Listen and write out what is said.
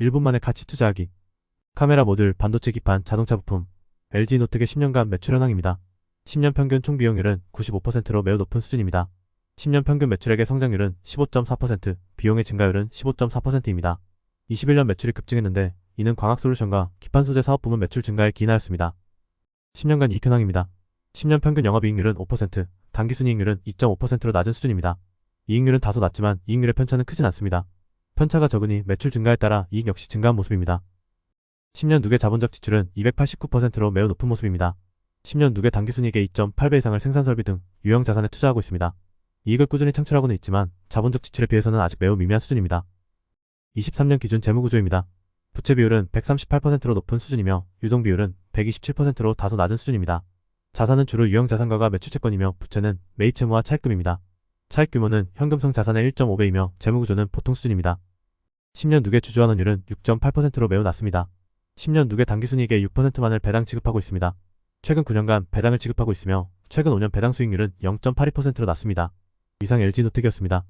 1분 만에 가치 투자하기. 카메라 모듈, 반도체 기판, 자동차 부품. LG 노트의 10년간 매출 현황입니다. 10년 평균 총 비용률은 95%로 매우 높은 수준입니다. 10년 평균 매출액의 성장률은 15.4%, 비용의 증가율은 15.4%입니다. 21년 매출이 급증했는데 이는 광학 솔루션과 기판 소재 사업 부문 매출 증가에 기인하였습니다. 10년간 이익 현황입니다. 10년 평균 영업이익률은 5%, 당기순이익률은 2.5%로 낮은 수준입니다. 이익률은 다소 낮지만 이익률의 편차는 크진 않습니다. 편차가 적으니 매출 증가에 따라 이익 역시 증가한 모습입니다. 10년 누계 자본적 지출은 289%로 매우 높은 모습입니다. 10년 누계 당기순이익의 2.8배 이상을 생산설비 등 유형 자산에 투자하고 있습니다. 이익을 꾸준히 창출하고는 있지만 자본적 지출에 비해서는 아직 매우 미미한 수준입니다. 23년 기준 재무구조입니다. 부채 비율은 138%로 높은 수준이며 유동 비율은 127%로 다소 낮은 수준입니다. 자산은 주로 유형 자산가가 매출 채권이며 부채는 매입 채무와 차입금입니다. 차입 규모는 현금성 자산의 1.5배이며 재무구조는 보통 수준입니다. 10년 누계 주주환원율은 6.8%로 매우 낮습니다. 10년 누계 당기순이익의 6%만을 배당 지급하고 있습니다. 최근 9년간 배당을 지급하고 있으며 최근 5년 배당 수익률은 0.82%로 낮습니다. 이상 LG노텍이었습니다.